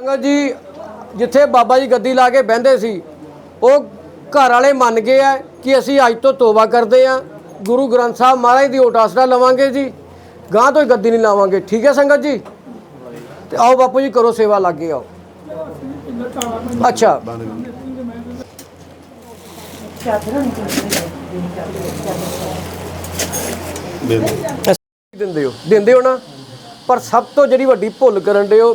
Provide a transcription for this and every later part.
ਸੰਗਤ ਜੀ ਜਿੱਥੇ ਬਾਬਾ ਜੀ ਗੱਦੀ ਲਾ ਕੇ ਬਹਿੰਦੇ ਸੀ ਉਹ ਘਰ ਵਾਲੇ ਮੰਨ ਗਏ ਆ ਕਿ ਅਸੀਂ ਅੱਜ ਤੋਂ ਤੋਬਾ ਕਰਦੇ ਆ। ਗੁਰੂ ਗ੍ਰੰਥ ਸਾਹਿਬ ਮਹਾਰਾਜ ਦੀ ਓਟ ਆਸਰਾ ਲਵਾਂਗੇ ਜੀ। ਗਾਂ ਤੋਂ ਹੀ ਗੱਦੀ ਨਹੀਂ ਲਾਵਾਂਗੇ। ਠੀਕ ਹੈ ਸੰਗਤ ਜੀ? ਤੇ ਆਓ ਬਾਪੂ ਜੀ ਕਰੋ ਸੇਵਾ ਲੱਗੇ ਆਓ। ਅੱਛਾ। ਦਿੰਦੇ ਹੋ। ਦਿੰਦੇ ਹੋ ਨਾ? ਪਰ ਸਭ ਤੋਂ ਜਿਹੜੀ ਵੱਡੀ ਭੁੱਲ ਕਰਨ ਦੇ ਹੋ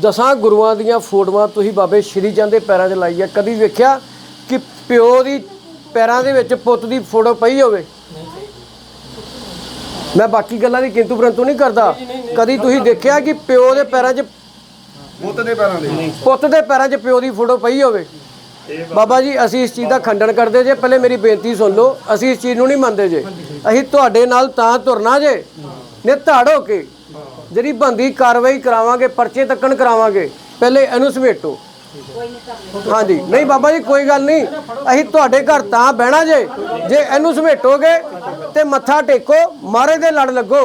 ਦਸਾਂ ਗੁਰੂਆਂ ਦੀਆਂ ਫੋਟੋਆਂ ਤੁਸੀਂ ਬਾਬੇ ਸ਼੍ਰੀ ਚੰਦ ਦੇ ਪੈਰਾਂ 'ਚ ਲਾਈ ਆ। ਕਦੀ ਵੇਖਿਆ ਕਿ ਪਿਓ ਦੀ ਪੈਰਾਂ ਦੇ ਵਿੱਚ ਪੁੱਤ ਦੀ ਫੋਟੋ ਪਈ ਹੋਵੇ? ਮੈਂ ਬਾਕੀ ਗੱਲਾਂ ਦੀ ਕਿੰਤੂ ਪਰੰਤੂ ਨਹੀਂ ਕਰਦਾ। ਕਦੀ ਤੁਸੀਂ ਦੇਖਿਆ ਕਿ ਪਿਓ ਦੇ ਪੈਰਾਂ 'ਚ ਪੁੱਤ ਦੇ ਪੈਰਾਂ ਦੇ? ਪੁੱਤ ਦੇ ਪੈਰਾਂ 'ਚ ਪਿਓ ਦੀ ਫੋਟੋ ਪਈ ਹੋਵੇ? ਬਾਬਾ ਜੀ ਅਸੀਂ ਇਸ ਚੀਜ਼ ਦਾ ਖੰਡਨ ਕਰਦੇ ਜੇ। ਪਹਿਲੇ ਮੇਰੀ ਬੇਨਤੀ ਸੁਣ ਲਓ। ਅਸੀਂ ਇਸ ਚੀਜ਼ ਨੂੰ ਨਹੀਂ ਮੰਨਦੇ ਜੇ। ਅਸੀਂ ਤੁਹਾਡੇ ਨਾਲ ਤਾਂ ਤੁਰਨਾ ਜੇ। ਨੇ ਧੜ ਹੋ ਕੇ। ਜਿਹੜੀ ਬੰਦੀ ਕਾਰਵਾਈ ਕਰਾਵਾਂਗੇ, ਪਰਚੇ ਤੱਕਣ ਕਰਾਵਾਂਗੇ, ਪਹਿਲੇ ਇਹਨੂੰ ਸਮੇਟੋ। ਹਾਂਜੀ, ਨਹੀਂ ਬਾਬਾ ਜੀ, ਕੋਈ ਗੱਲ ਨਹੀਂ। ਅਸੀਂ ਤੁਹਾਡੇ ਘਰ ਤਾਂ ਬਹਿਣਾ ਜੇ ਜੇ ਇਹਨੂੰ ਸਮੇਟੋਗੇ ਤੇ ਮੱਥਾ ਟੇਕੋ, ਮਾਰੇ ਦੇ ਲੜ ਲੱਗੋ।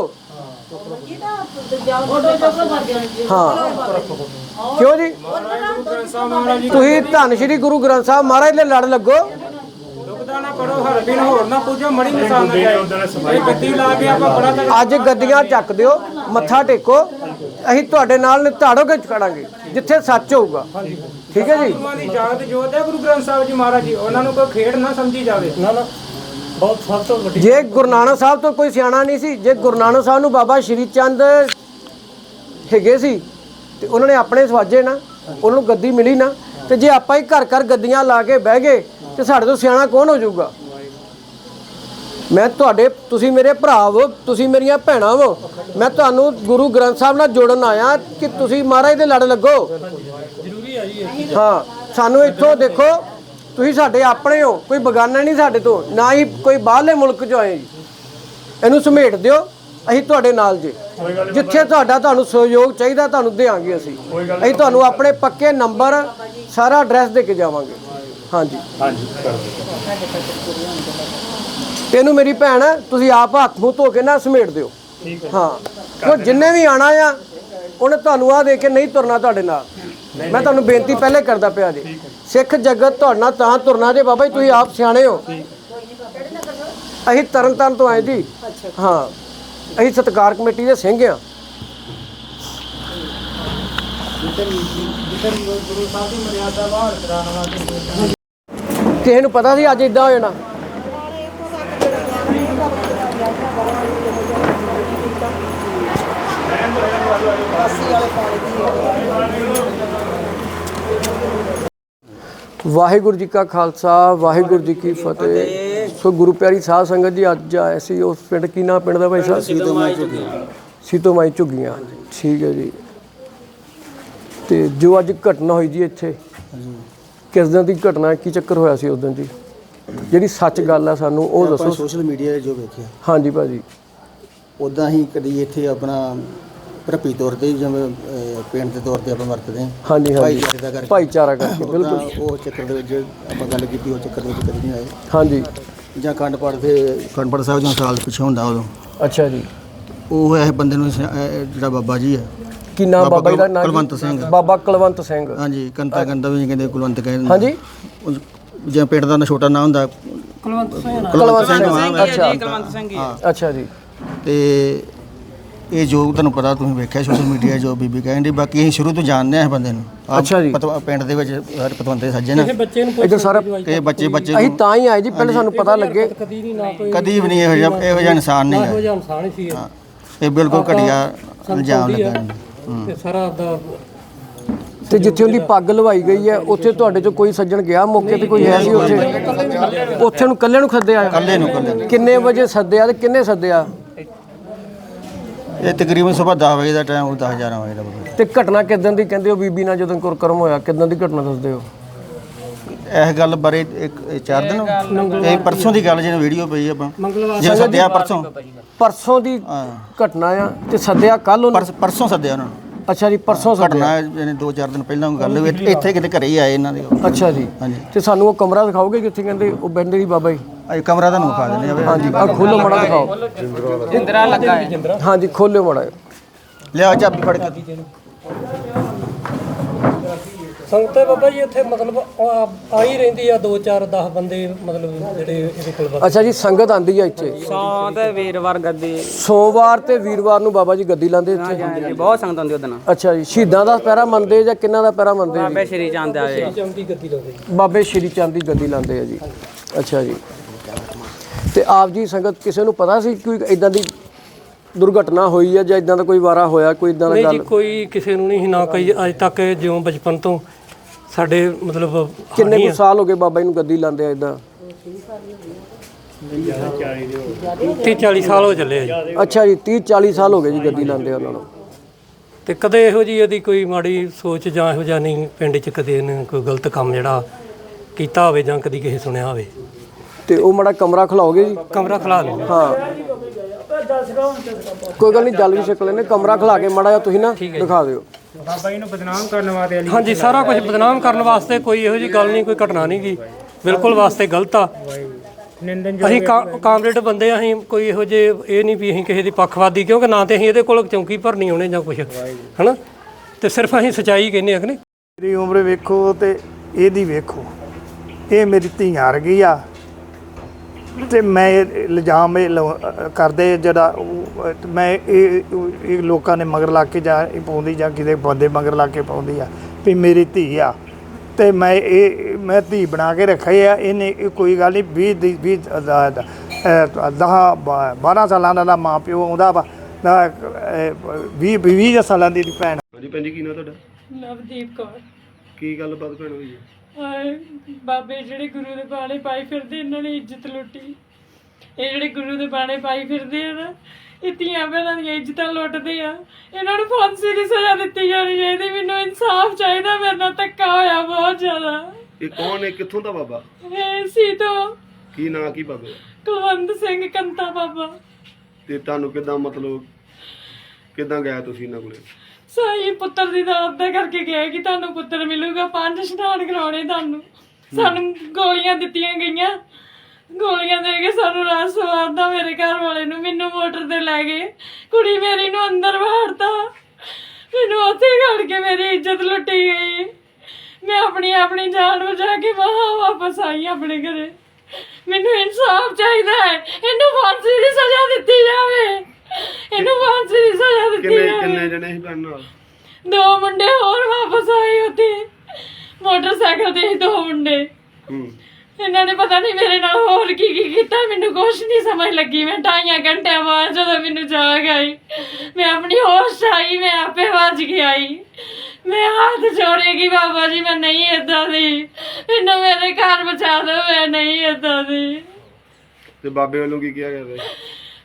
ਹਾਂ। ਕਿਉਂ ਜੀ? ਤੁਸੀਂ ਧੰਨ ਸ਼੍ਰੀ ਗੁਰੂ ਗ੍ਰੰਥ ਸਾਹਿਬ, ਮਹਾਰਾਜ ਦੇ ਲੜ ਲੱਗੋ। ਕਰੋ ਹਰ ਬਿਨ ਹੋਰ ਨਾ ਪੂਜੋ ਮੜੀ ਨਿਸ਼ਾਨ ਨਾ ਜਾਏ ਇਹ ਗੱਦੀ ਲਾ ਕੇ ਆਪਾਂ ਬੜਾ ਤੱਕ ਅੱਜ ਗੱਦੀਆਂ ਚੱਕ ਦਿਓ ਮੱਥਾ ਟੇਕੋ ਅਸੀਂ ਤੁਹਾਡੇ ਨਾਲ ਨਿਤਾੜੋ ਕੇ ਖੜਾਂਗੇ ਜਿੱਥੇ ਸੱਚ ਹੋਊਗਾ। ਠੀਕ ਹੈ ਜੀ? ਗੁਰੂਆਂ ਦੀ ਜਾਤ ਜੋਤ ਹੈ ਗੁਰੂ ਗ੍ਰੰਥ ਸਾਹਿਬ ਜੀ ਮਹਾਰਾਜ ਜੀ ਉਹਨਾਂ ਨੂੰ ਕੋਈ ਖੇਡ ਨਾ ਸਮਝੀ ਜਾਵੇ। ਨਾ ਨਾ ਬਹੁਤ ਸਭ ਤੋਂ ਵੱਡੀ ਜੇ ਗੁਰੂ ਨਾਨਕ ਸਾਹਿਬ ਤੋਂ ਕੋਈ ਸਿਆਣਾ ਨਹੀਂ ਸੀ ਜੇ ਗੁਰੂ ਨਾਨਕ ਸਾਹਿਬ ਨੂੰ ਬਾਬਾ ਸ਼੍ਰੀ ਚੰਦ ਹੈਗੇ ਸੀ ਤੇ ਉਹਨਾਂ ਨੇ ਆਪਣੇ ਸਵਾਜੇ ਨਾ ਉਹਨਾਂ ਨੂੰ ਗੱਦੀ ਮਿਲੀ ਨਾ ਤੇ ਜੇ ਆਪਾਂ ਹੀ ਘਰ ਘਰ ਗੱਦੀਆਂ ਲਾ ਕੇ ਬਹਿ ਗਏ ਤੇ ਸਾਡੇ ਤੋਂ ਸਿਆਣਾ ਕੌਣ ਹੋ ਜਾਊਗਾ? ਮੈਂ ਤੁਹਾਡੇ, ਤੁਸੀਂ ਮੇਰੇ ਭਰਾ ਹੋ, ਤੁਸੀਂ ਮੇਰੀਆਂ ਭੈਣਾਂ ਹੋ। ਮੈਂ ਤੁਹਾਨੂੰ ਗੁਰੂ ਗ੍ਰੰਥ ਸਾਹਿਬ ਨਾਲ ਜੋੜਨ ਆਇਆ ਕਿ ਤੁਸੀਂ ਮਹਾਰਾਜ ਦੇ ਲੜ ਲੱਗੋ। ਜ਼ਰੂਰੀ ਹੈ ਜੀ ਹਾਂ, ਸਾਨੂੰ ਇੱਥੋਂ ਦੇਖੋ, ਤੁਸੀਂ ਸਾਡੇ ਆਪਣੇ ਹੋ, ਕੋਈ ਬਗਾਨਾ ਨਹੀਂ ਸਾਡੇ ਤੋਂ, ਨਾ ਹੀ ਕੋਈ ਬਾਹਰਲੇ ਮੁਲਕ ਚੋਂ ਆਏ ਜੀ। ਇਹਨੂੰ ਸਮੇਟ ਦਿਓ। ਅਸੀਂ ਤੁਹਾਡੇ ਨਾਲ ਜੀ। ਜਿੱਥੇ ਤੁਹਾਡਾ ਤੁਹਾਨੂੰ ਸਹਿਯੋਗ ਚਾਹੀਦਾ ਤੁਹਾਨੂੰ ਦੇਵਾਂਗੇ ਅਸੀਂ। ਅਸੀਂ ਤੁਹਾਨੂੰ ਆਪਣੇ ਪੱਕੇ ਨੰਬਰ ਸਾਰਾ ਐਡਰੈਸ ਦੇ ਕੇ ਜਾਵਾਂਗੇ। ਹਾਂਜੀ। ਤੇ ਇਹਨੂੰ ਮੇਰੀ ਭੈਣ ਤੁਸੀਂ ਆਪ ਹੱਥ ਮੂੰਹ ਧੋ ਕੇ ਨਾ ਸਮੇਟ ਦਿਓ। ਹਾਂ ਉਹ ਜਿੰਨੇ ਵੀ ਆਣਾ ਆ ਉਹਨੇ ਤੁਹਾਨੂੰ ਆ ਦੇ ਕੇ ਨਹੀਂ ਤੁਰਨਾ ਤੁਹਾਡੇ ਨਾਲ। ਮੈਂ ਤੁਹਾਨੂੰ ਬੇਨਤੀ ਪਹਿਲੇ ਕਰਦਾ ਪਿਆ ਜੀ। ਸਿੱਖ ਜਗਤ ਤੁਹਾਡੇ ਨਾਲ ਤਾਂ ਤੁਰਨਾ ਜੇ ਬਾਬਾ ਜੀ ਤੁਸੀਂ ਆਪ ਸਿਆਣੇ ਹੋ। ਅਸੀਂ ਤਰਨ ਤਾਰਨ ਤੋਂ ਆਏ ਜੀ। ਹਾਂ। ਅਸੀਂ ਸਤਕਾਰ ਕਮੇਟੀ ਦੇ ਸਿੰਘ ਆ ਕਿਸੇ ਨੂੰ ਪਤਾ ਸੀ ਅੱਜ ਇਦਾਂ ਹੋ ਜਾਣਾ? ਵਾਹਿਗੁਰੂ ਜੀ ਕਾ ਖਾਲਸਾ, ਵਾਹਿਗੁਰੂ ਜੀ ਕੀ ਫਤਿਹ। ਸੋ ਗੁਰੂ ਪਿਆਰੀ ਸਾਧ ਸੰਗਤ ਜੀ ਅੱਜ ਆਏ ਸੀ ਉਸ ਪਿੰਡ ਕੀ ਨਾਂ ਪਿੰਡ ਦਾ ਭਾਈ ਸਾਹਿਬ? ਸੀਤੋ ਮਾਈ ਝੁੱਗੀਆਂ। ਸੀਤੋ ਮਾਈ ਝੁੱਗੀਆਂ ਠੀਕ ਹੈ ਜੀ। ਤੇ ਜੋ ਅੱਜ ਘਟਨਾ ਹੋਈ ਜੀ ਇੱਥੇ ਕਿਸ ਦਿਨ ਦੀ ਘਟਨਾ ਕੀ ਚੱਕਰ ਹੋਇਆ ਸੀ ਉਸ ਦਿਨ ਜੀ ਜਿਹੜੀ ਸੱਚ ਗੱਲ ਆ ਸਾਨੂੰ ਉਹ ਦੱਸੋ। ਸੋਸ਼ਲ ਮੀਡੀਆ 'ਤੇ ਜੋ ਵੇਖਿਆ। ਹਾਂਜੀ ਭਾਜੀ। ਉਦਾਂ ਹੀ ਕਦੀ ਇੱਥੇ ਆਪਣਾ ਪ੍ਰਪੀ ਤੌਰ ਤੇ ਜਿਵੇਂ ਪਿੰਡ ਦੇ ਤੌਰ ਤੇ ਆਪਾਂ ਵਰਤਦੇ ਹਾਂ। ਹਾਂਜੀ ਹਾਂਜੀ। ਭਾਈਚਾਰੇ ਦਾ ਕਰਕੇ। ਭਾਈਚਾਰਾ ਕਰਕੇ ਉੱਦਾਂ ਬਿਲਕੁਲ। ਉਹ ਚੱਕਰ ਦੇ ਵਿੱਚ ਆਪਾਂ ਗੱਲ ਕੀਤੀ ਉਹ ਚੱਕਰ ਦੇ ਵਿੱਚ ਕਦੀ ਨਹੀਂ ਆਏ। ਹਾਂਜੀ। ਜਾਂ ਖੰਡ ਪਾਠ ਦੇ ਪਾਠ ਸਾਹਿਬ ਜਦੋਂ ਸਾਲ ਪਿੱਛੇ ਹੁੰਦਾ ਉਦੋਂ। ਅੱਛਾ ਜੀ। ਉਹ ਇਹ ਬੰਦੇ ਨੂੰ ਜਿਹੜਾ ਬਾਬਾ ਜੀ ਹੈ। ਕੀ ਨਾਮ ਬਾਬਾ ਜੀ ਦਾ? ਨਾਮ ਕੁਲਵੰਤ ਸਿੰਘ। ਬਾਬਾ ਕੁਲਵੰਤ ਸਿੰਘ। ਹਾਂਜੀ ਕੰਤਾ ਕੰਦਾ ਵੀ ਕਹਿੰਦੇ ਕੁਲਵੰਤ ਕਹਿੰਦੇ ਹਾਂਜੀ। ਜਿਵੇਂ ਪਿੰਡ ਦਾ ਨਾ ਛੋਟਾ ਨਾਂ ਹੁੰਦਾ। ਕੁਲਵੰਤ ਸਿੰਘ। ਕੁਲਵੰਤ ਸਿੰਘ ਜੀ। ਅੱਛਾ ਜੀ। ਤੇ ਇਹ ਜੋ ਤੁਹਾਨੂੰ ਪਤਾ ਤੁਸੀਂ ਵੇਖਿਆ ਸੋਸ਼ਲ ਮੀਡੀਆ ਜੋ ਬੀਬੀ ਕਹਿੰਦੀ ਬਾਕੀ ਅਸੀਂ ਸ਼ੁਰੂ ਤੋਂ ਜਾਣਦੇ ਆ ਬੰਦੇ ਨੂੰ। ਆਹ ਅੱਛਾ ਜੀ। ਪਤਵਾ- ਪਿੰਡ ਦੇ ਵਿੱਚ ਹਰ ਪਤਵੰਤੇ ਸੱਜੇ ਨਾ। ਬੱਚੇ ਨੂੰ ਇੱਧਰ ਸਾਰਾ ਇਹ ਬੱਚੇ ਬੱਚੇ ਅਸੀਂ ਤਾਂ ਹੀ ਆਏ ਜੀ ਪਹਿਲੇ ਸਾਨੂੰ ਪਤਾ ਲੱਗੇ। ਕਦੀ ਨਹੀਂ ਨਾ ਕੋਈ ਕਦੀ ਵੀ ਨਹੀਂ ਇਹੋ ਜਿਹਾ ਇਹੋ ਜਿਹਾ ਇਨਸਾਨ ਨਹੀਂ ਹੈ। ਜਿਹਾ ਇਨਸਾਨ ਹੀ ਸੀ ਇਹ। ਇਹ ਬਿਲਕੁਲ ਘਟੀਆ ਇਲਜ਼ਾਮ ਲੱਗਾ ਤੇ ਸਾਰਾ ਦਾ ਤੇ ਜਿੱਥੇ ਉਹਦੀ ਪੱਗ ਲਵਾਈ ਗਈ ਹੈ ਉੱਥੇ ਤੁਹਾਡੇ ਚੋਂ ਕੋਈ ਸੱਜਣ ਗਿਆ? ਮੌਕੇ ਤੇ ਕੋਈ ਹੈ ਸੀ ਉੱਥੇ? ਉੱਥੇ ਨੂੰ ਕੱਲੇ ਨੂੰ ਸੱਦਿਆ ਕੱਲੇ ਨੂੰ ਕੱਲੇ। ਕਿੰਨੇ ਵਜੇ ਸੱਦਿਆ ਤੇ ਕਿੰਨੇ ਸੱਦਿਆ? ਇਹ ਤਕਰੀਬਨ ਸਵੇਰ 10 ਵਜੇ ਦਾ ਟਾਈਮ ਉਹ 10 11 ਵਜੇ ਦਾ ਤੇ ਘਟਨਾ ਕਿਦਾਂ ਦੀ ਕਹਿੰਦੇ ਹੋ ਬੀਬੀ ਨਾਲ ਜਦੋਂ ਕੁਰਕਰਮ ਹੋਇਆ ਕਿਦਾਂ ਦੀ ਘਟਨਾ ਦੱਸਦੇ ਹੋ? ਇਸ ਗੱਲ ਬਾਰੇ ਇੱਕ ਇਹ ਚਾਰ ਦਿਨ ਇਹ ਪਰਸੋਂ ਦੀ ਗੱਲ ਜਿਹਨੇ ਵੀਡੀਓ ਪਈ ਆਪਾਂ। ਮੰਗਲਵਾਰ ਜੇ ਸੱਦਿਆ ਪਰਸੋਂ। ਪਰਸੋਂ ਦੀ ਹਾਂ। ਘਟਨਾ ਆ ਤੇ ਸੱਦਿਆ ਕੱਲ ਉਹਨੂੰ? ਪਰਸ- ਪਰਸੋਂ ਸੱਦਿਆ ਉਹਨਾਂ ਨੂੰ। ਅੱਛਾ ਜੀ ਪਰਸੋਂ ਸੱਦਿਆ। ਘਟਨਾ ਇਹਨੇ 2-4 ਦਿਨ ਪਹਿਲਾਂ ਗੱਲ ਹੋਈ। ਇੱਥੇ- ਕਿਤੇ ਘਰੇ ਹੀ ਆਏ ਇਹਨਾਂ ਦੇ ਉਹ। ਅੱਛਾ ਜੀ। ਹਾਂਜੀ। ਤੇ ਸਾਨੂੰ ਉਹ ਕਮਰਾ ਦਿਖਾਓਗੇ ਜਿੱਥੇ ਕਹਿੰਦੇ ਉਹ ਬੈੰਦੇ ਦੀ ਬਾਬਾ ਜੀ? ਇਹ ਕਮਰਾ ਤੁਹਾਨੂੰ ਵਿਖਾ ਦਿੰਦੇ ਆ ਹਾਂਜੀ ਆ ਖੋਲੋ ਮੜਾ ਦਿਖਾਓ। ਜਿੰਦਰਾ ਲੱਗਾ ਹੈ। ਹਾਂਜੀ ਖੋਲਿਓ ਮੜਾ ਲਿਆ ਚਾਬੀ ਫੜ ਕੇ। ਸੰਗਤ ਬਾਬਾ ਜੀ ਇੱਥੇ ਮਤਲਬ ਆ ਆ ਹੀ ਰਹਿੰਦੀ ਆ 2 4 10 ਬੰਦੇ ਮਤਲਬ ਜਿਹੜੇ ਇਹਦੇ ਕੋਲ ਵਰਤ- ਅੱਛਾ ਜੀ ਸੰਗਤ ਆਂਦੀ ਆ ਇੱਥੇ? ਸੌ ਤੇ ਵੀਰਵਾਰ ਗੱਦੀ। ਸੋਮਵਾਰ ਤੇ ਵੀਰਵਾਰ ਨੂੰ ਬਾਬਾ ਜੀ ਗੱਦੀ ਲਾਉਂਦੇ ਇੱਥੇ? ਹਾਂਜੀ ਬਹੁਤ ਸੰਗਤ ਆਉਂਦੀ ਉਹਦਨ ਅੱਛਾ ਜੀ ਸ਼ਹੀਦਾਂ ਦਾ ਪਹਿਰਾ ਮੰਨਦੇ ਜਾਂ ਕਿੰਨਾ ਦਾ ਪਹਿਰਾ ਮੰਨਦੇ? ਬਾਬੇ ਸ਼੍ਰੀ ਚੰਦ ਆਏ ਚੌਂਦੀ ਗੱਦੀ ਲਾਉਂਦੇ। ਬਾਬੇ ਸ਼੍ਰੀ ਚੰਦ ਦੀ ਗੱਦੀ ਲਾਉਂਦੇ ਆ ਜੀ। ਅੱਛਾ ਜੀ। ਤੇ ਆਪ ਜੀ ਸੰਗਤ ਕਿਸੇ ਨੂੰ ਪਤਾ ਸੀ ਕੋਈ ਇਦਾਂ ਦੀ ਦੁਰਘਟਨਾ ਹੋਈ ਹੈ ਜਾਂ ਇਦਾਂ ਦਾ ਕੋਈ ਵਾਰਾ ਹੋਇਆ ਕੋਈ ਇਦਾਂ ਦਾ ਨਹੀਂ ਜੀ ਕੋਈ ਕਿਸੇ ਨੂੰ ਨਹੀਂ ਸੀ ਨਾ ਕੋਈ ਅੱਜ ਤੱਕ ਜਿਉਂ ਬਚਪਨ ਤੋਂ ਸਾਡੇ ਮਤਲਬ ਕਿੰਨੇ ਕੁ ਸਾਲ ਹੋ ਗਏ ਬਾਬਾ ਜੀ ਨੂੰ ਗੱਦੀ ਲਾਉਂਦੇ ਆ ਇਦਾਂ 30 40 ਸਾਲ ਹੋ ਚੱਲੇ ਆ ਜੀ। ਅੱਛਾ ਜੀ 30 40 ਸਾਲ ਹੋ ਗਏ ਜੀ ਗੱਦੀ ਲਾਉਂਦੇ ਉਹਨਾਂ ਨੂੰ। ਤੇ ਕਦੇ ਇਹੋ ਜੀ ਇਹਦੀ ਕੋਈ ਮਾੜੀ ਸੋਚ ਜਾਂ ਇਹੋ ਜਿਹਾ ਨਹੀਂ ਪਿੰਡ 'ਚ ਕਦੇ ਇਹਨੇ ਕੋਈ ਗਲਤ ਕੰਮ ਜਿਹੜਾ ਕੀਤਾ ਹੋਵੇ ਜਾਂ ਕਦੀ ਕਿਸੇ ਸੁਣਿਆ ਹੋਵੇ? ਤੇ ਉਹ ਮੜਾ ਕਮਰਾ ਖਲਾਓਗੇ ਜੀ? ਕਮਰਾ ਖਲਾ ਲਓ ਹਾਂ। ਕੋਈ ਗੱਲ ਨਹੀਂ ਜਲ ਵੀ ਛਕ ਲੈਣੇ ਕਮਰਾ ਖਲਾ ਕੇ ਮੜਾ ਜਿਹਾ ਤੁਸੀਂ ਨਾ ਦਿਖਾ ਦਿਓ। ਬਾਬਾ ਜੀ ਨੂੰ ਬਦਨਾਮ ਕਰਨ ਵਾਸਤੇ ਅਲੀ ਹਾਂਜੀ ਸਾਰਾ ਕੁਝ ਬਦਨਾਮ ਕਰਨ ਵਾਸਤੇ ਕੋਈ ਇਹੋ ਜੀ ਗੱਲ ਨਹੀਂ ਕੋਈ ਘਟਨਾ ਨਹੀਂ ਗੀ। ਬਿਲਕੁਲ ਵਾਸਤੇ ਗਲਤ ਆ। ਨਿੰਦਨ ਅਸੀਂ ਕਾ- ਕਾਮਰੇਡ ਬੰਦੇ ਆ, ਅਸੀਂ ਕੋਈ ਇਹੋ ਜੇ ਇਹ ਨਹੀਂ ਵੀ ਅਸੀਂ ਕਿਸੇ ਦੀ ਪੱਖਵਾਦੀ ਕਿਉਂਕਿ ਨਾ ਤੇ ਅਸੀਂ ਇਹਦੇ ਕੋਲ ਚੌਂਕੀ ਭਰਨੀ ਆਉਣੇ ਜਾਂ ਕੁਝ ਹਨਾ? ਤੇ ਸਿਰਫ ਅਸੀਂ ਸਚਾਈ ਕਹਿੰਦੇ ਆ ਕਿ ਨਹੀਂ? ਮੇਰੀ ਉਮਰ ਵੇਖੋ ਤੇ ਇਹਦੀ ਵੇਖੋ। ਇਹ ਮੇਰੀ ਧੀਆਂ ਵਰਗੀ ਆ। ਤੇ ਮੈਂ ਇਹ ਇਲਜ਼ਾਮ ਇਹ ਕਰਦੇ ਜਿਹੜਾ ਉਹ, ਮੈਂ ਇਹ ਇਹ ਲੋਕਾਂ ਨੇ ਮਗਰ ਲਾ ਕੇ ਜਾ ਇਹ ਪਾਉਂਦੀ ਜਾਂ ਕਿਤੇ ਬੰਦੇ ਮਗਰ ਲਾ ਕੇ ਪਾਉਂਦੀ ਆ ਵੀ ਮੇਰੀ ਧੀ ਆ। ਤੇ ਮੈਂ ਇਹ ਮੈਂ ਧੀ ਬਣਾ ਕੇ ਰੱਖੇ ਆ ਇਹਨੇ ਇਹ ਕੋਈ ਗੱਲ ਨਹੀਂ 20 ਦੀ 20 ਦਹ 12 ਸਾਲਾਂ ਦਾ ਮਾਂ ਪਿਓ ਆਉਂਦਾ ਵਾ। 20 20 ਸਾਲਾਂ ਦੀ ਭੈਣ। ਹਾਂਜੀ ਭੈਣ ਜੀ ਕੀ ਨਾਂ ਤੁਹਾਡਾ? ਨਵਦੀਪ ਕੌਰ। ਕੀ ਗੱਲਬਾਤ ਭੈਣ ਹੋਈ ਹੈ? ਹਾਏ ਬਾਬੇ ਜਿਹੜੇ ਗੁਰੂ ਦੇ ਬਾਣੇ ਪਾਈ ਫਿਰਦੇ ਇਹਨਾਂ ਨੇ ਇੱਜ਼ਤ ਲੁੱਟੀ। ਇਹ ਜਿਹੜੇ ਗੁਰੂ ਦੇ ਬਾਣੇ ਪਾਈ ਫਿਰਦੇ ਆ ਨਾ ਇਹ ਧੀਆਂ ਭੈਣਾਂ ਦੀਆਂ ਇੱਜ਼ਤਾਂ ਲੁੱਟਦੇ ਆ। ਇਹਨਾਂ ਨੂੰ ਫਾਂਸੀ ਦੀ ਸਜ਼ਾ ਦਿੱਤੀ ਜਾਣੀ ਚਾਹੀਦੀ ਮੈਨੂੰ ਇਨਸਾਫ ਚਾਹੀਦਾ ਮੇਰੇ ਨਾਲ ਧੱਕਾ ਹੋਇਆ ਬਹੁਤ ਜ਼ਿਆਦਾ। ਇਹ ਕੌਣ ਹੈ? ਕਿੱਥੋਂ ਦਾ ਬਾਬਾ? ਇਹ ਸੀ ਤੋਂ ਕੀ ਨਾਂ ਕੀ ਬਾਬੇ ਦਾ? ਕੁਲਵੰਤ ਸਿੰਘ ਕੰਤਾ ਬਾਬਾ। ਤੇ ਤੁਹਾਨੂੰ ਕਿਦਾਂ ਮਤਲਬ ਕਿਦਾਂ ਗਿਆ ਤੁਸੀਂ ਇਹਨਾਂ ਕੋਲੇ? ਸਾਈ ਪੁੱਤਰ ਦੀ ਦਾਤ ਦਾ ਕਰਕੇ ਗਿਆ ਕਿ ਤੁਹਾਨੂੰ ਪੁੱਤਰ ਮਿਲੂਗਾ, ਪੰਜ ਇਸ਼ਨਾਨ ਕਰਾਉਣੇ ਤੁਹਾਨੂੰ। ਸਾਨੂੰ ਗੋਲੀਆਂ ਦਿੱਤੀਆਂ ਗਈਆਂ। ਗੋਲੀਆਂ ਦੇ ਕੇ ਸਾਨੂੰ ਰਾਤ ਸਵਾਰਦਾ ਮੇਰੇ ਘਰ ਵਾਲੇ ਨੂੰ। ਮੈਨੂੰ ਮੋਟਰ ਤੇ ਲੈ ਗਏ। ਕੁੜੀ ਮੇਰੀ ਨੂੰ ਅੰਦਰ ਵਾੜਤਾ। ਮੈਨੂੰ ਉੱਥੇ ਘੜ ਕੇ ਮੇਰੀ ਇੱਜ਼ਤ ਲੁੱਟੀ ਗਈ। ਮੈਂ ਆਪਣੀ ਆਪਣੀ ਜਾਨ ਬਚਾ ਕੇ ਵਾਹ ਵਾਪਸ ਆਈ ਆਪਣੇ ਘਰੇ। ਮੈਨੂੰ ਇਨਸਾਫ ਚਾਹੀਦਾ ਹੈ। ਇਹਨੂੰ ਫਾਂਸੀ ਦੀ ਸਜ਼ਾ ਦਿੱਤੀ ਜਾਵੇ। ਇਹਨੂੰ ਫਾਂਸੀ ਦੀ ਸਜ਼ਾ ਦਿੱਤੀ ਕਿੰਨੇ ਜਾਵੇ ਕਿੰਨੇ ਜਣੇ ਸੀ ਭੈਣ ਨਾਲ? ਦੋ ਮੁੰਡੇ ਹੋਰ ਵਾਪਸ ਆਏ ਉੱਥੇ। ਮੋਟਰਸਾਈਕਲ ਤੇ ਸੀ ਦੋ ਮੁੰਡੇ। ਹੂੰ। ਇਹਨਾਂ ਨੇ ਪਤਾ ਨਹੀਂ ਮੇਰੇ ਨਾਲ ਹੋਰ ਕੀ ਕੀ ਕੀਤਾ ਮੈਨੂੰ ਕੁਛ ਨਹੀਂ ਸਮਝ ਲੱਗੀ। ਮੈਂ ਢਾਈਆਂ ਘੰਟਿਆਂ ਬਾਅਦ ਜਦੋਂ ਮੈਨੂੰ ਜਾਗ ਆਈ ਮੈਂ ਆਪਣੀ ਹੋਸ਼ 'ਚ ਆਈ ਮੈਂ ਆਪੇ ਵੱਜ ਕੇ ਆਈ। ਮੈਂ ਹੱਥ ਜੋੜੇਗੀ ਬਾਬਾ ਜੀ ਮੈਂ ਨਹੀਂ ਏਦਾਂ ਦੀ। ਮੈਨੂੰ ਮੇਰੇ ਘਰ ਬਚਾ ਦਿਓ ਮੈਂ ਨਹੀਂ ਏਦਾਂ ਦੀ। ਤੇ ਬਾਬੇ ਵੱਲੋਂ ਕੀ ਕਿਹਾ ਗਿਆ ਵੇ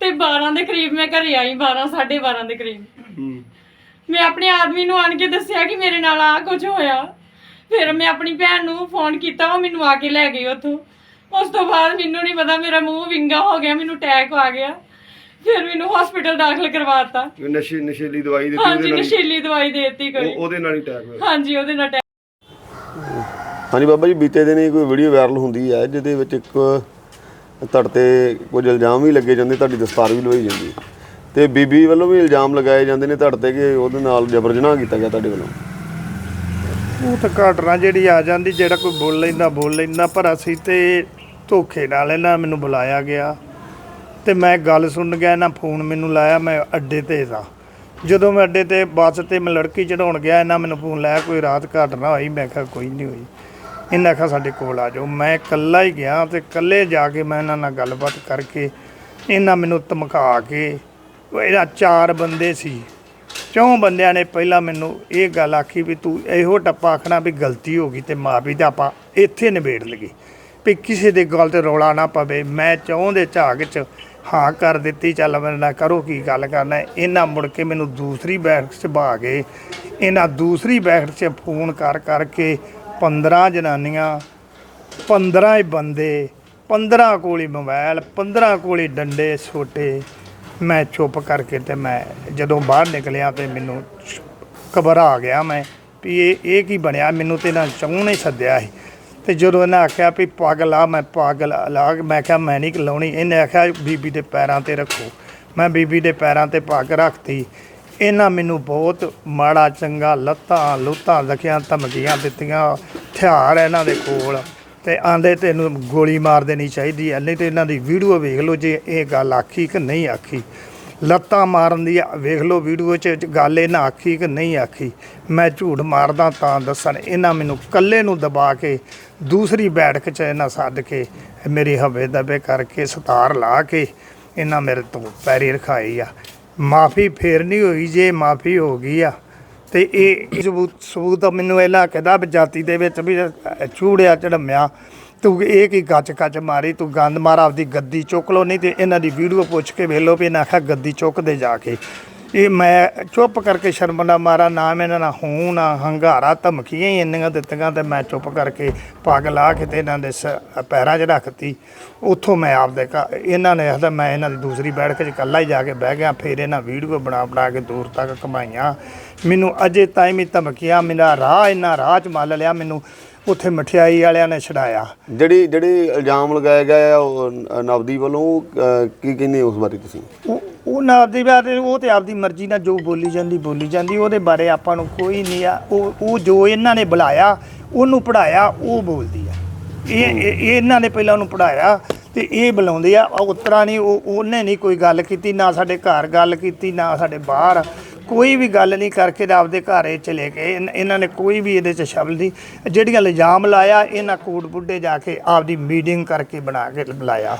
ਤੇ 12 ਦੇ ਕਰੀਬ ਮੈਂ ਘਰੇ ਆਈ 12 12:30 ਦੇ ਕਰੀਬ। ਹੂੰ। ਮੈਂ ਆਪਣੇ ਆਦਮੀ ਨੂੰ ਆਣ ਕੇ ਦੱਸਿਆ ਕਿ ਮੇਰੇ ਨਾਲ ਆ ਕੁਝ ਹੋਇਆ। ਫਿਰ ਮੈਂ ਆਪਣੀ ਭੈਣ ਨੂੰ ਫੋਨ ਕੀਤਾ ਉਹ ਮੈਨੂੰ ਆ ਕੇ ਲੈ ਗਈ ਉੱਥੋਂ। ਉਸ ਤੋਂ ਬਾਅਦ ਮੈਨੂੰ ਨਹੀਂ ਪਤਾ ਮੇਰਾ ਮੂੰਹ ਵਿੰਗਾ ਹੋ ਗਿਆ ਮੈਨੂੰ ਅਟੈਕ ਆ ਗਿਆ। ਫਿਰ ਮੈਨੂੰ ਹਸਪੀਟਲ ਦਾਖਲ ਕਰਵਾਤਾ। ਨਸ਼ੇ ਨਸ਼ੀਲੀ ਦਵਾਈ ਦਿੱਤੀ ਹਾਂਜੀ ਉਹਦੇ ਨਾਲ ਹੀ- ਨਸ਼ੀਲੀ ਦਵਾਈ ਦੇ ਦਿੱਤੀ ਕੋਈ। ਉਹ- ਉਹਦੇ ਨਾਲ ਹੀ ਅਟੈਕ ਹੋਇਆ। ਹਾਂਜੀ ਉਹਦੇ ਨਾਲ attack ਹਾਂਜੀ ਬਾਬਾ ਜੀ ਬੀਤੇ ਦਿਨੀ ਕੋਈ ਵੀਡੀਓ ਵਾਇਰਲ ਹੁੰਦੀ ਹੈ ਜਿਹਦੇ ਵਿੱਚ ਇੱਕ ਤੁਹਾਡੇ ਤੇ ਕੁਝ ਇਲਜ਼ਾਮ ਵੀ ਲੱਗੇ ਜਾਂਦੇ, ਤੁਹਾਡੀ ਦਸਤਾਰ ਵੀ ਲਵਾਈ ਜਾਂਦੀ ਹੈ। ਤੇ ਬੀਬੀ ਵੱਲੋਂ ਵੀ ਇਲਜ਼ਾਮ ਲਗਾਏ ਜਾਂਦੇ ਨੇ ਤੁਹਾਡੇ ਤੇ ਕਿ ਉਹਦੇ ਨਾਲ ਜਬਰ ਜਨਾਹ ਕੀਤਾ ਗਿਆ ਤੁਹਾਡੇ ਵੱਲੋਂ? ਉਹ ਤਾਂ ਘਟਨਾ ਜਿਹੜੀ ਆ ਜਾਂਦੀ, ਜਿਹੜਾ ਕੋਈ ਬੋਲ ਲੈਂਦਾ ਬੋਲ ਲੈਂਦਾ, ਪਰ ਅਸੀਂ ਤੇ ਧੋਖੇ ਨਾਲ ਇਹਨਾਂ ਮੈਨੂੰ ਬੁਲਾਇਆ ਗਿਆ। ਤੇ ਮੈਂ ਗੱਲ ਸੁਣ ਗਿਆ, ਇਹਨਾਂ ਫੋਨ ਮੈਨੂੰ ਲਾਇਆ, ਮੈਂ ਅੱਡੇ ਤੇ ਸਾਂ। ਜਦੋਂ ਮੈਂ ਅੱਡੇ ਤੇ ਬੱਸ ਤੇ ਮੈਂ ਲੜਕੀ ਚੜਾਉਣ ਗਿਆ, ਇਹਨਾਂ ਮੈਨੂੰ ਫੋਨ ਲਾਇਆ, ਕੋਈ ਰਾਤ ਘਟਨਾ ਹੋਈ? ਮੈਂ ਕਿਹਾ ਕੋਈ ਨਹੀਂ ਹੋਈ। ਇਹਨਾਂ ਆਖਿਆ ਸਾਡੇ ਕੋਲ ਆ ਜਾਓ। ਮੈਂ ਇਕੱਲਾ ਹੀ ਗਿਆ ਤੇ ਇਕੱਲੇ ਜਾ ਕੇ ਮੈਂ ਇਹਨਾਂ ਨਾਲ ਗੱਲਬਾਤ ਕਰਕੇ ਇਹਨਾਂ ਮੈਨੂੰ ਧਮਕਾ ਕੇ ਉਹ ਇਹਦਾ ਚਾਰ ਬੰਦੇ ਸੀ। ਚੌਂ ਬੰਦਿਆਂ ਨੇ ਪਹਿਲਾਂ ਮੈਨੂੰ ਇਹ ਗੱਲ ਆਖੀ ਵੀ ਤੂੰ ਇਹੋ ਟੱਪਾ ਆਖਣਾ ਵੀ ਗਲਤੀ ਹੋ ਗਈ ਤੇ ਮਾਫੀ ਤਾਂ ਆਪਾਂ ਇੱਥੇ ਨਿਬੇੜ ਲਈਏ। ਵੀ ਕਿਸੇ ਦੇ ਗੱਲ ਤੇ ਰੌਲਾ ਨਾ ਪਵੇ। ਮੈਂ ਚੌਂ ਦੇ ਝਾਗ 'ਚ ਹਾਂ ਕਰ ਦਿੱਤੀ, ਚੱਲ ਮੇਰੇ ਨਾਲ ਕਰੋ ਕੀ ਗੱਲ ਕਰਨਾ। ਇਹਨਾਂ ਮੁੜ ਕੇ ਮੈਨੂੰ ਦੂਸਰੀ ਬੈਠਕ 'ਚ ਬਾ ਗਏ। ਇਹਨਾਂ ਦੂਸਰੀ ਬੈਠਕ 'ਚ ਫੋਨ ਕਰ ਕਰਕੇ 15 ਜਨਾਨੀਆਂ 15 ਹੀ ਬੰਦੇ 15 ਕੋਲੀ ਮੋਬਾਈਲ 15 ਕੋਲੀ ਡੰਡੇ ਛੋਟੇ ਮੈਂ ਚੁੱਪ ਕਰਕੇ ਤੇ ਮੈਂ ਜਦੋਂ ਬਾਹਰ ਨਿਕਲਿਆ ਤੇ ਮੈਨੂੰ ਘਬਰਾ ਗਿਆ ਮੈਂ ਵੀ ਇਹ ਇਹ ਕੀ ਬਣਿਆ? ਮੈਨੂੰ ਤੇ ਨਾ ਚੌਂ ਨਹੀਂ ਸੱਦਿਆ ਸੀ। ਤੇ ਜਦੋਂ ਇਹਨਾਂ ਆਖਿਆ ਵੀ ਪੱਗ ਲਾ ਮੈਂ ਪੱਗ ਲਾ ਲਾ ਮੈਂ ਕਿਹਾ ਮੈਂ ਨਹੀਂ ਲਾਉਣੀ ਇਹਨੇ ਆਖਿਆ ਬੀਬੀ ਦੇ ਪੈਰਾਂ ਤੇ ਰੱਖੋ। ਮੈਂ ਬੀਬੀ ਦੇ ਪੈਰਾਂ ਤੇ ਪੱਗ ਰੱਖਤੀ। ਇਹਨਾਂ ਮੈਨੂੰ ਬਹੁਤ ਮਾੜਾ ਚੰਗਾ ਲੱਤਾਂ ਲੁੱਤਾਂ ਲਖਿਆਂ ਧਮਕੀਆਂ ਦਿੱਤੀਆਂ। ਹਥਿਆਰ ਇਹਨਾਂ ਦੇ ਕੋਲ। ਤੇ ਆਂਦੇ ਤੈਨੂੰ ਗੋਲੀ ਮਾਰ ਦੇਣੀ ਚਾਹੀਦੀ ਐ ਨਹੀਂ ਤੇ ਇਹਨਾਂ ਦੀ ਵੀਡੀਓ ਵੇਖ ਲਓ ਜੇ ਇਹ ਗੱਲ ਆਖੀ ਕਿ ਨਹੀਂ ਆਖੀ। ਲੱਤਾਂ ਮਾਰਨ ਦੀ ਆ, ਵੇਖ ਲਓ ਵੀਡੀਓ 'ਚ ਗੱਲ ਇਹਨਾਂ ਆਖੀ ਕਿ ਨਹੀਂ ਆਖੀ। ਮੈਂ ਝੂਠ ਮਾਰਦਾ ਤਾਂ ਦੱਸਣ। ਇਹਨਾਂ ਮੈਨੂੰ ਕੱਲੇ ਨੂੰ ਦਬਾ ਕੇ ਦੂਸਰੀ ਬੈਠਕ 'ਚ ਇਹਨਾਂ ਸੱਦ ਕੇ ਮੇਰੀ ਹਵੇ ਦਬੇ ਕਰਕੇ ਸਤਾਰ ਲਾ ਕੇ ਇਹਨਾਂ ਮੇਰੇ ਤੋਂ ਪੈਰੀ ਰਖਾਈ ਆ। ਮਾਫੀ ਫੇਰ ਨਹੀਂ ਹੋਈ ਜੇ ਮਾਫੀ ਹੋ ਗਈ ਆ। ਤੇ ਇਹ ਸਬੂਤ ਸਬੂਤ ਤਾਂ ਮੈਨੂੰ ਇਹਨਾਂ ਕਹਿੰਦਾ ਵੀ ਜਾਤੀ ਦੇ ਵਿੱਚ ਵੀ ਚੂੜਿਆ ਚੜਮਿਆ। ਤੂੰ ਇਹ ਕੀ ਗੱਚ ਕੱਚ ਮਾਰੀ? ਤੂੰ ਗੰਦ ਮਾਰ, ਆਪਦੀ ਗੱਦੀ ਚੁੱਕ ਲੋ ਨਹੀਂ ਤੇ ਇਹਨਾਂ ਦੀ ਵੀਡੀਓ ਪੁੱਛ ਕੇ ਵੇਖ ਲਓ ਵੀ ਇਹਨਾਂ ਆਖਿਆ ਗੱਦੀ ਚੁੱਕਦੇ ਜਾ ਕੇ। ਇਹ ਮੈਂ ਚੁੱਪ ਕਰਕੇ ਸ਼ਰਮ ਦਾ ਮਾਰਾ, ਨਾ ਮੈਂ ਇਹਨਾਂ ਨਾਲ ਹੂੰ, ਨਾ ਹੰਗਾਰਾ, ਧਮਕੀਆਂ ਹੀ ਇੰਨੀਆਂ ਦਿੱਤੀਆਂ ਤੇ ਮੈਂ ਚੁੱਪ ਕਰਕੇ ਪੱਗ ਲਾ ਕੇ ਤੇ ਇਹਨਾਂ ਦੇ ਸ- ਪੈਰਾਂ 'ਚ ਰੱਖਤੀ। ਉੱਥੋਂ ਮੈਂ ਆਪਦੇ ਘਰ ਇਹਨਾਂ ਨੇ ਆਖਦਾ ਮੈਂ ਇਹਨਾਂ ਦੀ ਦੂਸਰੀ ਬੈਠਕ 'ਚ ਇਕੱਲਾ ਹੀ ਜਾ ਕੇ ਬਹਿ ਗਿਆ, ਫਿਰ ਇਹਨਾਂ ਵੀਡੀਓ ਬਣਾ ਬਣਾ ਕੇ ਦੂਰ ਤੱਕ ਕਮਾਈਆਂ ਮੈਨੂੰ ਅਜੇ ਤਾਈਂ ਵੀ ਧਮਕੀਆਂ, ਮੇਰਾ ਰਾਹ, ਇਹਨਾਂ ਰਾਹ 'ਚ ਮੱਲ ਲਿਆ, ਮੈਨੂੰ ਉੱਥੇ ਮਠਿਆਈ ਵਾਲਿਆਂ ਨੇ ਛਡਾਇਆ। ਜਿਹੜੀ ਜਿਹੜੀ ਇਲਜ਼ਾਮ ਲਗਾਇਆ ਗਿਆ ਆ ਉਹ ਨ- ਨਵਦੀਪ ਵੱਲੋਂ ਅਹ, ਕੀ ਕਹਿੰਦੇ ਉਸ ਬਾਰੇ ਤੁਸੀਂ? ਉਹ ਉਹ ਨਾ ਆਪਦੀ ਬਾਤ ਉਹ ਤੇ ਆਪਦੀ ਮਰਜ਼ੀ ਨਾਲ ਜੋ ਬੋਲੀ ਜਾਂਦੀ ਬੋਲੀ ਜਾਂਦੀ ਉਹਦੇ ਬਾਰੇ ਆਪਾਂ ਨੂੰ ਕੋਈ ਨਹੀਂ ਆ। ਉਹ ਉਹ ਜੋ ਇਹਨਾਂ ਨੇ ਬੁਲਾਇਆ ਉਹਨੂੰ ਪੜਾਇਆ ਉਹ ਬੋਲਦੀ ਆ। ਇਹ ਇਹ- ਇਹ ਇਹਨਾਂ ਨੇ ਪਹਿਲਾਂ ਉਹਨੂੰ ਪੜਾਇਆ ਤੇ ਇਹ ਬੁਲਾਉਂਦੇ ਆ। ਉਹ ਉਤਰਾ ਨਹੀਂ ਉਹ ਉਹਨੇ ਨਹੀਂ ਕੋਈ ਗੱਲ ਕੀਤੀ ਨਾ ਸਾਡੇ ਘਰ ਗੱਲ ਕੀਤੀ ਨਾ ਸਾਡੇ ਬਾਹਰ। ਕੋਈ ਵੀ ਗੱਲ ਨਹੀਂ ਕਰਕੇ ਤੇ ਆਪਦੇ ਘਰ ਇਹ ਚਲੇ ਗਏ। ਇਨ- ਇਹਨਾਂ ਨੇ ਕੋਈ ਵੀ ਇਹਦੇ ਚ ਸ਼ਬਦ ਨਹੀਂ। ਜਿਹੜੀਆਂ ਇਲਜ਼ਾਮ ਲਾਇਆ, ਇਹਨਾਂ ਕੋਟ ਬੁੱਢੇ ਜਾ ਕੇ ਆਪਦੀ ਮੀਟਿੰਗ ਕਰਕੇ ਬਣਾ ਕੇ ਬੁਲਾਇਆ।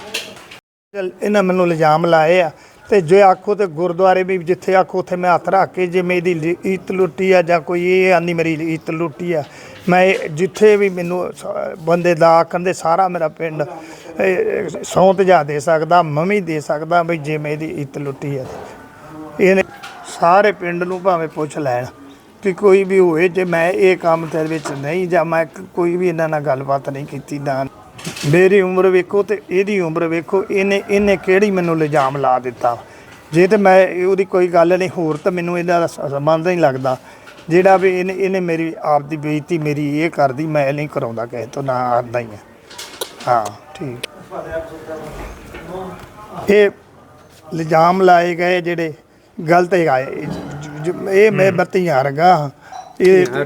ਚੱਲ, ਇਹਨਾਂ ਮੈਨੂੰ ਇਲਜ਼ਾਮ ਲਾਏ ਆ ਤੇ ਜੇ ਆਖੋ ਤੇ ਗੁਰਦੁਆਰੇ ਵੀ ਜਿੱਥੇ ਆਖੋ, ਉੱਥੇ ਮੈਂ ਹੱਥ ਰੱਖ ਕੇ ਜੇ ਮੇਰੀ ਲੀ- ਇੱਤ ਲੁੱਟੀ ਆ ਜਾਂ ਕੋਈ ਇਹ ਆਂਦੀ ਮੇਰੀ ਇੱਤ ਲੁੱਟੀ ਆ, ਮੈਂ ਇਹ- ਜਿੱਥੇ ਵੀ ਮੈਨੂੰ ਸ- ਬੰਦੇ ਦਾ ਆਖਣ ਦੇ ਸਾਰਾ ਮੇਰਾ ਪਿੰਡ ਸੌਂਤ ਜਾ ਦੇ ਸਕਦਾ, ਮੰਮੀ ਦੇ ਸਕਦਾ ਵੀ ਜੇ ਮੇਰੀ ਇੱਤ ਲੁੱਟੀ ਆ ਤੇ। ਇਹਨੇ ਸਾਰੇ ਪਿੰਡ ਨੂੰ ਭਾਵੇਂ ਪੁੱਛ ਲੈਣ ਕਿ ਕੋਈ ਵੀ ਹੋਵੇ, ਜੇ ਮੈਂ ਇਹ ਕੰਮ ਤੇਰੇ ਵਿੱਚ ਨਹੀਂ ਜਾਂ ਮੈਂ ਕ- ਕੋਈ ਵੀ ਇਹਨਾਂ ਨਾਲ ਗੱਲਬਾਤ ਨਹੀਂ ਕੀਤੀ ਨਾ ਮੇਰੀ ਉਮਰ ਵੇਖੋ ਤੇ ਇਹਦੀ ਉਮਰ ਵੇਖੋ, ਇਹਨੇ ਇਹਨੇ ਕਿਹੜੀ ਮੈਨੂੰ ਇਲਜ਼ਾਮ ਲਾ ਦਿੱਤਾ। ਜੇ ਤੇ ਮੈਂ ਇਹ- ਉਹਦੀ ਕੋਈ ਗੱਲ ਨਹੀਂ, ਹੋਰ ਤਾਂ ਮੈਨੂੰ ਇਹਦਾ ਸ- ਸੰਬੰਧ ਨਹੀਂ ਲੱਗਦਾ। ਜਿਹੜਾ ਵੀ ਇਹਨੇ ਇਹਨੇ ਮੇਰੀ ਆਪ ਦੀ ਬੇਇੱਜ਼ਤੀ ਮੇਰੀ ਇਹ ਕਰਦੀ, ਮੈਂ ਨਹੀਂ ਕਰਾਉਂਦਾ ਕਿਸੇ ਤੋਂ, ਨਾ ਆਉਂਦਾ ਹੀ ਆ। ਹਾਂ, ਠੀਕ। ਇਹ ਇਲਜ਼ਾਮ ਲਾਏ ਗਏ ਜਿਹੜੇ ਗਲਤ ਹੈਗਾ ਇਹ ਜ- ਜ- ਇਹ ਮੈਂ ਬੱਤੀ ਹਾਰ ਗਾ ਇਹ